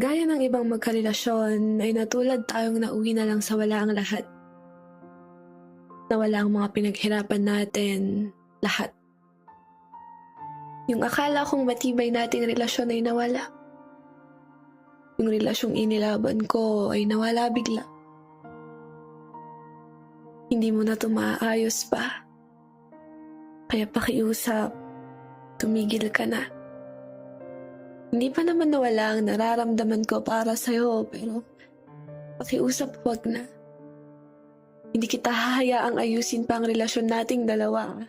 Gaya ng ibang magkarelasyon, ay natulad tayong nauwi na lang sa wala ang lahat. Nawala ang mga pinaghirapan natin, lahat. Yung akala kong matibay nating relasyon ay nawala. Yung relasyong inilaban ko ay nawala bigla. Hindi mo na ito maaayos pa. Kaya pakiusap, tumigil ka na. Hindi pa naman nawala ang nararamdaman ko para sa'yo, pero pakiusap huwag na. Hindi kita hahayaang ayusin pa ang relasyon nating dalawa.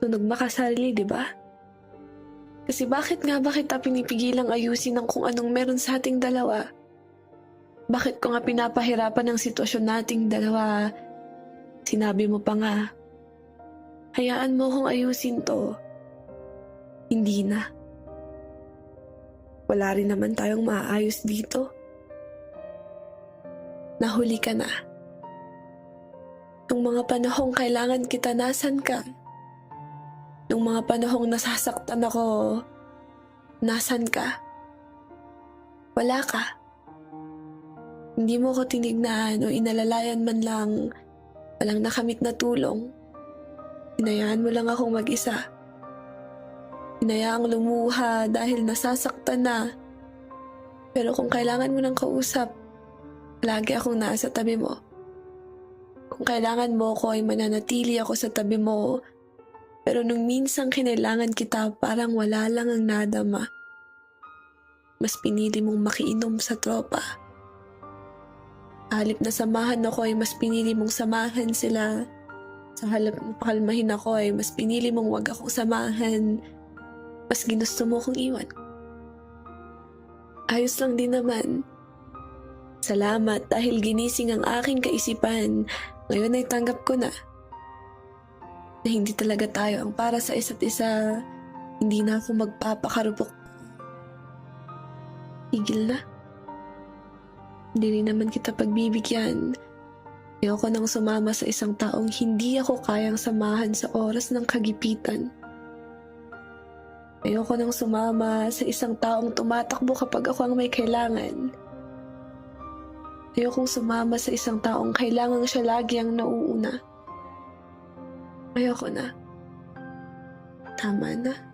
Tunog makasarili, di ba? Kasi bakit nga ba kita pinipigilang ayusin ang kung anong meron sa ating dalawa? Bakit ko nga pinapahirapan ang sitwasyon nating dalawa? Sinabi mo pa nga, hayaan mo kong ayusin to. Hindi na. Wala rin naman tayong maayos dito. Nahuli ka na. Nung mga panahong kailangan kita, nasan ka? Nung mga panahong nasasaktan ako, nasan ka? Wala ka. Hindi mo ko tinignan o inalalayan man lang walang nakamit na tulong. Hinayaan mo lang akong mag-isa. Hinayaang lumuha dahil nasasaktan na. Pero kung kailangan mo ng kausap, lagi akong nasa tabi mo. Kung kailangan mo ko ay mananatili ako sa tabi mo. Pero nung minsang kinailangan kita, parang wala lang ang nadama. Mas pinili mong makiinom sa tropa. Halip na samahan ako ay mas pinili mong samahan sila. Sa halip na pakalmahin ako ay mas pinili mong wag akong samahan. Mas ginusto mo kong iwan. Ayos lang din naman. Salamat dahil ginising ang aking kaisipan. Ngayon ay tanggap ko na. Na hindi talaga tayo ang para sa isa't isa. Hindi na ako magpapakarupok. Tigil na. Hindi rin naman kita pagbibigyan. Ayoko nang sumama sa isang taong hindi ako kayang samahan sa oras ng kagipitan. Ayoko nang sumama sa isang taong tumatakbo kapag ako ang may kailangan. Ayokong sumama sa isang taong kailangan siya lagi ang nauuna. Ayoko na. Tama na.